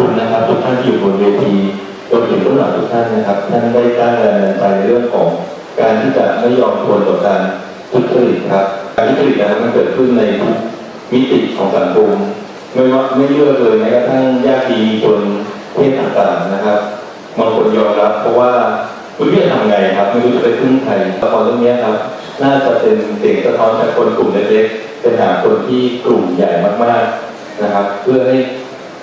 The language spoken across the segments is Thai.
คุณนะครับทุกท่านที่อยู่บนเวทีรวมถึงผู้หลักทุกท่านนะครับท่านได้สร้างแรงบันดาลใจในเรื่องของ การที่จะไม่ยอมทนต่อการทุจริตครับ การทุจริตนะครับมันเกิดขึ้นในทุกมิติของสังคมไม่ว่าไม่เลือกเลยแม้กระทั่งญาติชนเพศต่างๆนะครับบางคนยอมรับเพราะว่าไม่รู้จะทำไงครับไม่รู้จะไปพึ่งใครละครเรื่องนี้ครับน่าจะเป็นเสียงสะท้อนจากคนกลุ่มเล็กๆเป็นหาคนที่กลุ่มใหญ่มากๆนะครับ เพื่อให้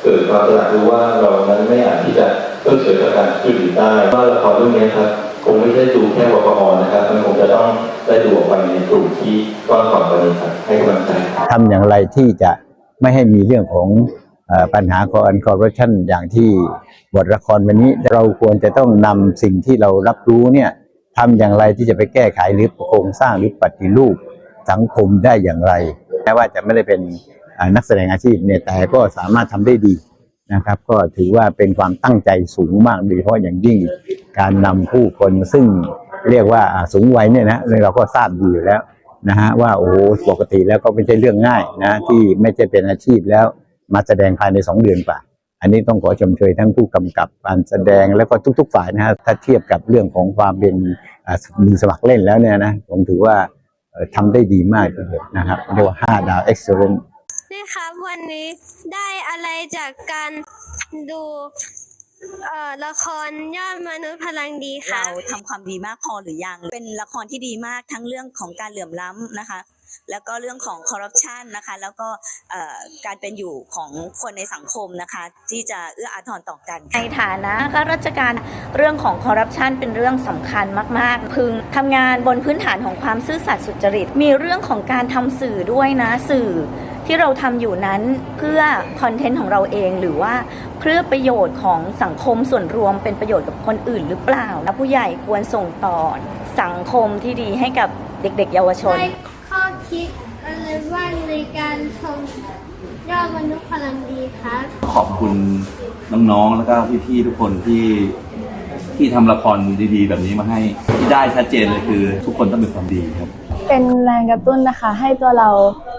เกิดความตระหนักรู้ว่าเรานั้นไม่อาจที่จะเพิกเฉยต่อการทุจริตได้ว่าละครเรื่องนี้ครับคงไม่ใช่ดูแค่วปอนะครับมันคงจะต้องได้ดูออกไปในกลุ่มที่กว้างขวางกว่านี้ครับให้กำลังใจทำอย่างไรที่จะไม่ให้มีเรื่องของปัญหาของคอร์รัปชันอย่างที่บทละครวันนี้เราควรจะต้องนำสิ่งที่เรารับรู้เนี่ยทำอย่างไรที่จะไปแก้ไขหรือโครงสร้างหรือปฏิรูปสังคมได้อย่างไรแม้ว่าจะไม่ได้เป็น นักแสดงอาชีพเนี่ยแต่ก็สามารถทำได้ดีนะครับ ก็ถือว่าเป็นความตั้งใจสูงมากโดยเฉพาะอย่างยิ่งการนำผู้คนซึ่งเรียกว่าสูงวัยเนี่ยนะเราก็ทราบดีอยู่แล้วนะฮะว่าโอ้โหปกติแล้วก็ไม่ใช่เรื่องง่ายนะที่ไม่ใช่เป็นอาชีพแล้วมาแสดงภายในสองเดือนกว่า อันนี้ต้องขอชมเชยทั้งผู้กำกับการแสดงแล้วก็ทุก ๆ ฝ่ายนะฮะถ้าเทียบกับเรื่องของความเป็นมือสมัครเล่นแล้วเนี่ยนะผมถือว่าเอ่อทำได้ดีมากทีเดียวนะครับเรียกว่าห้าดาว excellent นี่ครับวันนี้ได้อะไรจากการดูเอ่อละครยอดมนุษย์พลังดีคเรารับทำความดีมากพอหรือยัง เป็นละครที่ดีมากทั้งเรื่องของการเหลื่อมล้ำนะคะ แล้วก็เรื่องของคอร์รัปชันนะคะ แล้วก็เอ่อการเป็นอยู่ของคนในสังคมนะคะ ที่จะเอื้ออาทรต่อกันในฐานะข้าราชการเรื่องของคอร์รัปชันเป็นเรื่องสำคัญมาก ๆ พึงทำงานบนพื้นฐานของความซื่อสัตย์สุจริต มีเรื่องของการทำสื่อด้วยนะสื่อ ที่เราทำอยู่นั้นเพื่อคอนเทนต์ของเราเองหรือว่าเพื่อประโยชน์ของสังคมส่วนรวมเป็นประโยชน์กับคนอื่นหรือเปล่าและผู้ใหญ่ควรส่งต่อสังคมที่ดีให้กับเด็ก ๆ เยาวชน ได้ข้อคิดอะไรบ้างในการชมยอดมนุษย์พลังดีครับ ขอบคุณน้องๆ แล้วก็พี่ๆ ทุกคนที่ที่ทำละครดีๆ แบบนี้มาให้ที่ได้ชัดเจนเลยคือ ทุกคนต้องมีความดีครับ เป็นแรงกระตุ้นนะคะ ให้ตัวเรา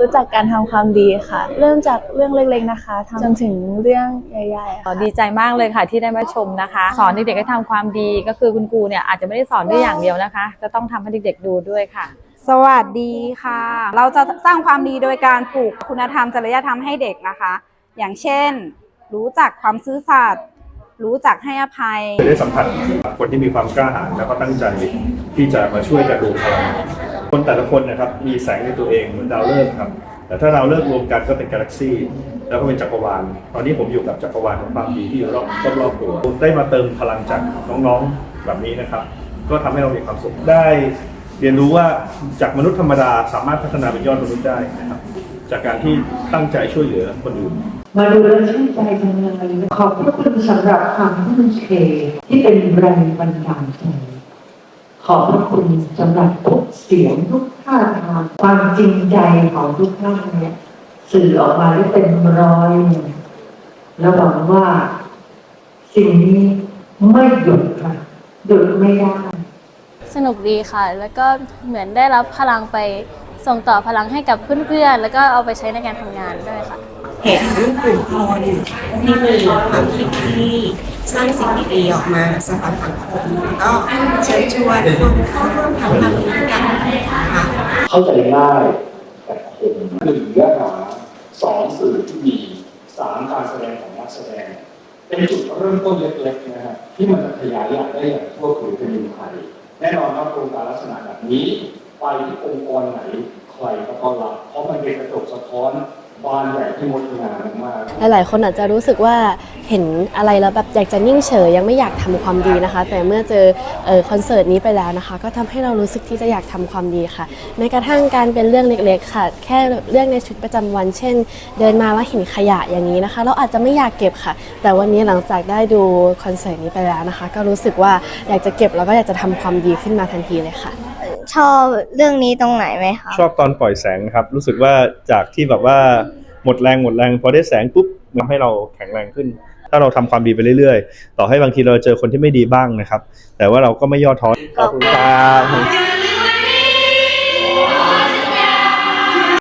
รู้จักการทำความดีค่ะ เริ่มจากเรื่องเล็กๆนะคะทำจนถึงเรื่องใหญ่ๆค่ะดีใจมากเลยค่ะที่ได้มาชมนะคะ สอนเด็กๆให้ทำความดีก็คือคุณครูเนี่ยอาจจะไม่ได้สอนด้วยอย่างเดียวนะคะ จะต้องทำให้เด็กๆดูด้วยค่ะสวัสดีค่ะ เราจะสร้างความดีโดยการปลูกคุณธรรมจริยธรรมให้เด็กนะคะ อย่างเช่น รู้จักความซื่อสัตย์รู้จักให้อภัย ได้สัมผัสคนที่มีความกล้าหาญแล้วก็ตั้งใจที่จะมาช่วยกันดูพลัง คนแต่ละคนนะครับมีแสงในตัวเองเหมือนดาวฤกษ์ครับ แต่ถ้าดาวฤกษ์รวมกันก็เป็นกาแล็กซี่แล้วก็เป็นจักรวาล ตอนนี้ผมอยู่กับจักรวาลของความดีที่อยู่รอบรอบๆตัวผมได้มาเติมพลังจากน้องๆแบบนี้นะครับ ก็ทำให้เรามีความสุขได้เรียนรู้ว่าจากมนุษย์ธรรมดาสามารถพัฒนาเป็นยอดมนุษย์ได้นะครับจากการที่ตั้งใจช่วยเหลือคนอื่นมาดูแล้วชื่นใจจังเลยขอบพระคุณสำหรับความทุ่มเทที่เป็นแรงบันดาลใจ ขอบพระคุณสำหรับทุกเสียงทุกท่าทางความจริงใจของทุกท่านเนี่ยสื่อออกมาได้เต็มร้อยเลยและหวังว่า สิ่งนี้ไม่หยุดค่ะหยุดไม่ได้สนุกดีค่ะ แล้วก็เหมือนได้รับพลังไปส่งต่อพลังให้กับเพื่อนๆแล้วก็เอาไปใช้ในการทำงานด้วยค่ะ เห็นกลุ่มคนที่มีความคิดที่สร้างสิ่งดีๆออกมาสำหรับสังคมก็เชิญชวนคนเข้าร่วมทำความดีกันค่ะเข้าใจง่ายแต่คมหนึ่งเนื้อหาสองสื่อที่ดีสามการแสดงของนักแสดง เป็นจุดเริ่มต้นเล็กๆนะฮะที่มันจะขยายใหญ่ได้อย่างทั่วถึงเป็นไทยแน่นอนว่าโครงการลักษณะแบบนี้ไปที่องค์กรไหนใครก็ต้อนรับเพราะมันเป็นกระจกสะท้อน หญ่ที่งดงามมากๆหลายๆ คนอาจจะรู้สึกว่าเห็นอะไรแล้วแบบอยากจะนิ่งเฉยยังไม่อยากทำความดีนะคะ แต่เมื่อเจอเออคอนเสิร์ตนี้ไปแล้วนะคะ ก็ทำให้เรารู้สึกที่จะอยากทำความดีค่ะแม้กระทั่งการเป็นเรื่องเล็กๆค่ะ แค่เรื่องในชีวิตประจำวัน เช่น เดินมาแล้วเห็นขยะอย่างนี้นะคะ เราอาจจะไม่อยากเก็บค่ะ แต่วันนี้หลังจากได้ดูคอนเสิร์ตนี้ไปแล้วนะคะ ก็รู้สึกว่าอยากจะเก็บแล้วก็อยากจะทำความดีขึ้นมาทันทีเลยค่ะ ชอบเรื่องนี้ตรงไหนไหมคะชอบตอนปล่อยแสงนะครับ รู้สึกว่าจากที่แบบว่าหมดแรงหมดแรงพอได้แสงปุ๊บมันทำให้เราแข็งแรงขึ้น ถ้าเราทำความดีไปเรื่อยๆ ต่อให้บางทีเราเจอคนที่ไม่ดีบ้างนะครับ แต่ว่าเราก็ไม่ย่อท้อขอบคุณครับ